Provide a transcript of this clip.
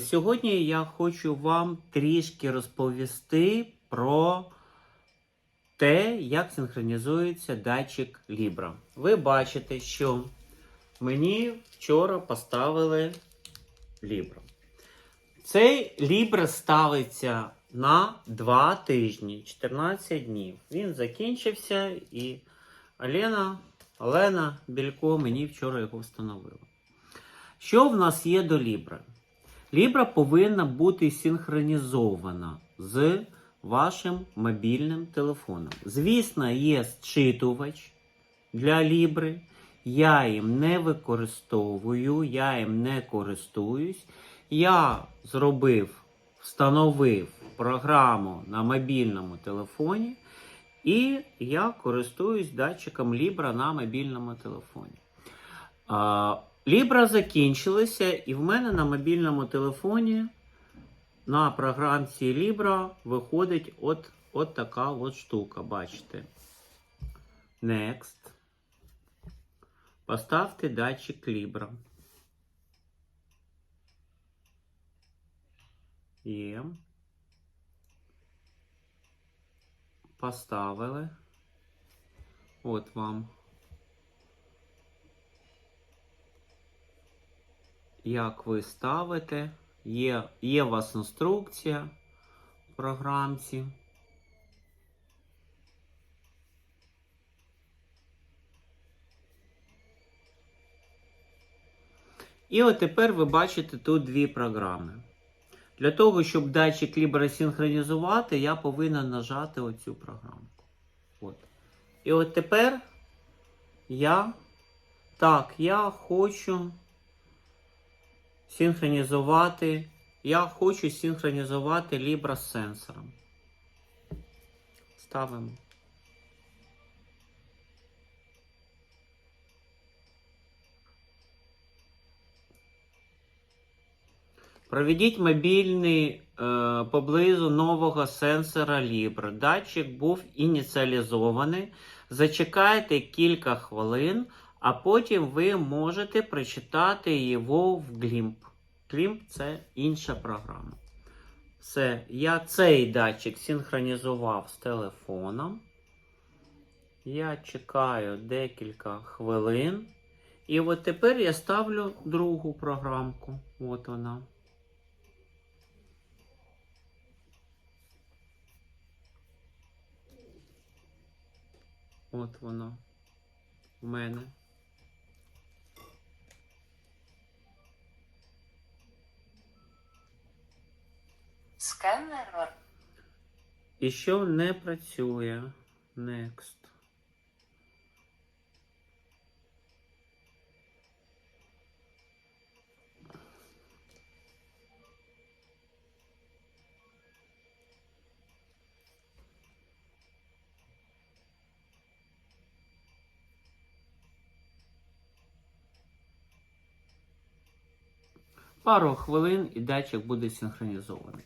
Сьогодні я хочу вам трішки розповісти про те, як синхронізується датчик Libra. Ви бачите, що мені вчора поставили Libra. Цей Libra ставиться на 2 тижні, 14 днів. Він закінчився і Олена, Олена Білько мені вчора його встановила. Що в нас є до Libra? Libra повинна бути синхронізована з вашим мобільним телефоном. Звісно, є зчитувач для Libra. Я їм не використовую, я їм не користуюсь. Я зробив, встановив програму на мобільному телефоні, і я користуюсь датчиком Libra на мобільному телефоні. А, Libra закінчилися, і в мене на мобільному телефоні на програмці Libra виходить от, от така от штука. Бачите. Next. Поставте датчик Libra. Є. Поставили. От вам. Як ви ставите? Є, є у вас інструкція в програмці. І от тепер ви бачите тут дві програми. Для того, щоб датчик Libra синхронізувати, я повинен нажати оцю програмку. От. І от тепер я. Так, я хочу синхронізувати. Я хочу синхронізувати Libra з сенсором. Ставимо. Проведіть мобільний е, поблизу нового сенсора Libra. Датчик був ініціалізований. Зачекайте кілька хвилин, а потім ви можете прочитати його в GLIMP. GLIMP – це інша програма. Все, я цей датчик синхронізував з телефоном. Я чекаю декілька хвилин. І от тепер я ставлю другу програмку. От вона. От воно в мене. Сканер І що не працює. Next. Пару хвилин і датчик буде синхронізований.